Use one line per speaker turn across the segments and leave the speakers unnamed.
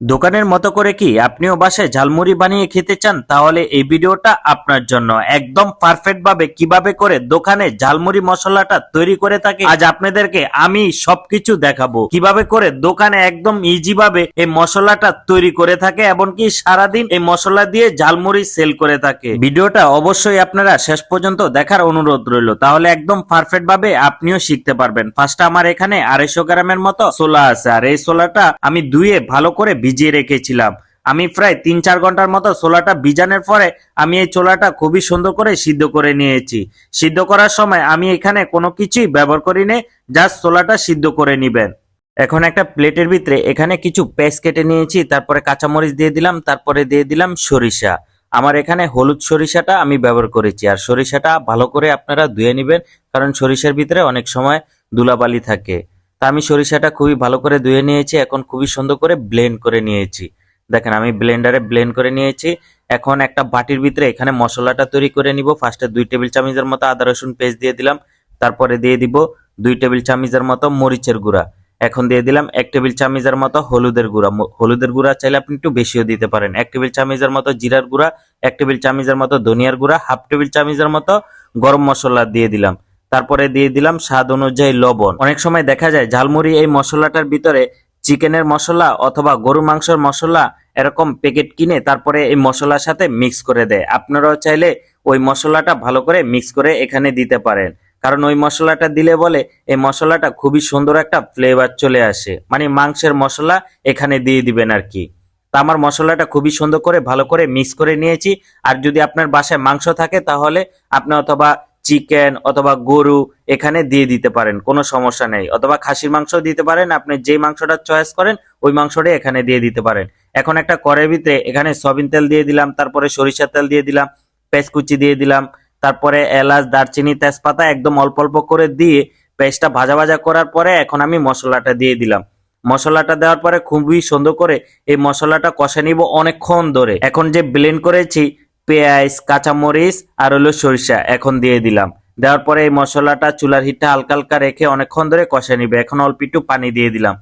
দোকানের মতো করে কি আপনিও বাসায় ঝালমুড়ি বানিয়ে খেতে চান? তাহলে এই ভিডিওটা আপনার জন্য একদম পারফেক্ট ভাবে কীভাবে করে দোকানে ঝালমুড়ি মশলাটা তৈরি করে থাকে। আজ আপনাদেরকে আমি সবকিছু দেখাবো। কীভাবে করে দোকানে একদম ইজি ভাবে এই মশলাটা তৈরি করে থাকে এমনকি সারাদিন এই মশলা দিয়ে ঝালমুড়ি সেল করে থাকে। ভিডিওটা অবশ্যই আপনারা শেষ পর্যন্ত দেখার অনুরোধ রইল। তাহলে একদম পারফেক্ট ভাবে আপনিও শিখতে পারবেন। ফার্স্ট আমার এখানে আড়াইশো গ্রামের মতো সোলা আছে। আর এই সোলাটা আমি ধুয়ে ভালো করে ভিজিয়ে রেখেছিলাম। আমি প্রায় তিন চার ঘণ্টার মতো ছোলাটা ভিজানোর পরে আমি এই ছোলাটা খুবই সুন্দর করে সিদ্ধ করে নিয়েছি। সিদ্ধ করার সময় আমি এখানে কোনো কিছুই ব্যবহার করি নে জাস্ট ছোলাটা সিদ্ধ করে নিবেন। এখন একটা প্লেটের ভিতরে এখানে কিছু পেস্ট কেটে নিয়েছি, তারপরে কাঁচামরিচ দিয়ে দিলাম, তারপরে দিয়ে দিলাম সরিষা। আমার এখানে হলুদ সরিষাটা আমি ব্যবহার করেছি, আর সরিষাটা ভালো করে আপনারা ধুয়ে নেবেন, কারণ সরিষার ভিতরে অনেক সময় ধুলাবালি থাকে। তা আমি সরিষাটা খুবই ভালো করে ধুয়ে নিয়েছি, এখন খুবই সুন্দর করে ব্লেন্ড করে নিয়েছি। দেখেন, আমি ব্লেন্ডারে ব্লেন্ড করে নিয়েছি। এখন একটা বাটির ভিতরে এখানে মশলাটা তৈরি করে নিব। ফার্স্টে দুই টেবিল চামচের মতো আদা, রসুন পেস্ট দিয়ে দিলাম। তারপরে দিয়ে দিব দুই টেবিল চামচের মতো মরিচের গুঁড়া। এখন দিয়ে দিলাম এক টেবিল চামচের মতো হলুদের গুঁড়া। হলুদের গুঁড়া চাইলে আপনি একটু বেশিও দিতে পারেন। এক টেবিল চামচের মতো জিরার গুঁড়া, এক টেবিল চামচের মতো ধনিয়ার গুঁড়া, হাফ টেবিল চামচের মতো গরম মশলা দিয়ে দিলাম। তারপরে দিয়ে দিলাম স্বাদ অনুযায়ী লবণ। অনেক সময় দেখা যায় ঝালমুড়ি এই মশলাটার ভিতরে চিকেনের মশলা অথবা গরু মাংসের মশলা এরকম প্যাকেট কিনে তারপরে এই মশলার সাথে মিক্স করে দেয়। আপনারাও চাইলে ওই মশলাটা ভালো করে মিক্স করে এখানে দিতে পারেন। কারণ ওই মশলাটা দিলে বলে এই মশলাটা খুবই সুন্দর একটা ফ্লেভার চলে আসে। মানে মাংসের মশলা এখানে দিয়ে দিবেন আর কি। তা আমার মশলাটা খুবই সুন্দর করে ভালো করে মিক্স করে নিয়েছি। আর যদি আপনার বাসায় মাংস থাকে তাহলে আপনি অথবা চিকেন অথবা গরু এখানে দিয়ে দিতে পারেন, কোনো সমস্যা নেই। অথবা খাসির মাংস দিতে পারেন, আপনি যে মাংসটা চয়েস করেন, ওই মাংসটাই এখানে দিয়ে দিতে পারেন। এখন একটা কড়াইয়ের ভিতরে এখানে সয়াবিন তেল দিয়ে দিলাম, তারপরে সরিষার তেল দিয়ে দিলাম পেঁয়াজ কুচি দিয়ে দিলাম, তারপরে এলাচ, দারচিনি, তেজপাতা একদম অল্প অল্প করে দিয়ে পেঁয়াজটা ভাজা ভাজা করার পরে এখন আমি মশলাটা দিয়ে দিলাম। মশলাটা দেওয়ার পরে খুবই সুন্দর করে এই মশলাটা কষে নিব অনেকক্ষণ ধরে। এখন যে ব্লেন্ড করেছি পেঁয়াজ, কাঁচামরিচ আর হলো সরিষা এখন দিয়ে দিলাম। দেওয়ার পরে এই মশলাটা চুলার হিটটা হালকা হালকা রেখে অনেকক্ষণ ধরে কষে নিবে। এখন অল্প একটু পানি দিয়ে দিলাম।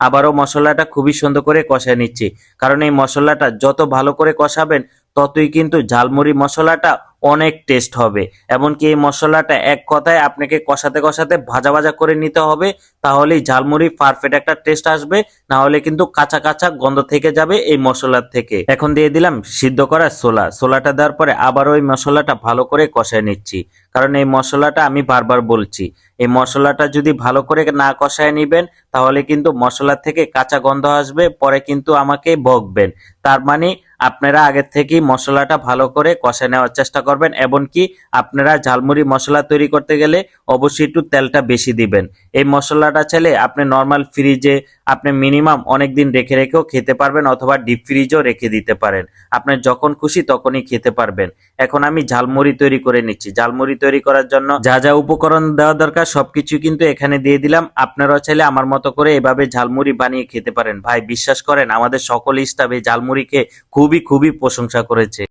আবারও মশলাটা খুবই সুন্দর করে কষায় নিচ্ছি। কারণ এই মশলাটা যত ভালো করে কষাবেন, ততই কিন্তু ঝালমুড়ি মশলাটা অনেক টেস্ট হবে। এমনকি এই মশলাটা এক কথায় আপনাকে কষাতে কষাতে ভাজা ভাজা করে নিতে হবে, তাহলেই ঝালমুড়ি পারফেক্ট একটা টেস্ট আসবে না হলে কিন্তু কাঁচা কাঁচা গন্ধ থেকে যাবে এই মশলার থেকে। এখন দিয়ে দিলাম সিদ্ধ করা ছোলা ছোলাটা দেওয়ার পরে আবার ওই মশলাটা ভালো করে কষায় নিচ্ছি। কারণ এই মশলাটা আমি বারবার বলছি, এই মশলাটা যদি ভালো করে না কষায় নিবেন, তাহলে কিন্তু মশলা থেকে কাঁচা গন্ধ আসবে, পরে কিন্তু আমাকে বকবেন। তার মানে আপনারা আগের থেকেই মশলাটা ভালো করে কষায় নেওয়ার চেষ্টা করবেন, এমনকি আপনারা ঝালমুড়ি মশলা তৈরি করতে গেলে অবশ্যই একটু তেলটা বেশি দিবেন। এই মশলাটা চাইলে আপনি নর্মাল ফ্রিজে আপনি মিনিমাম অনেক দিন রেখে রেখেও খেতে পারবেন, অথবা ডিপ ফ্রিজও রেখে দিতে পারেন। আপনি যখন খুশি তখনই খেতে পারবেন। এখন আমি ঝালমুড়ি তৈরি করে নিচ্ছি। ঝালমুড়ি তৈরি করার জন্য। যা যা উপকরণ দেওয়া দরকার, সবকিছু কিন্তু এখানে দিয়ে দিলাম। আপনারাও চাইলে আমার মতো করে এভাবে ঝালমুড়ি বানিয়ে খেতে পারেন। ভাই, বিশ্বাস করেন, আমাদের সকল স্টাফ এই ঝালমুড়ি খেয়ে খুবই খুবই প্রশংসা করেছে।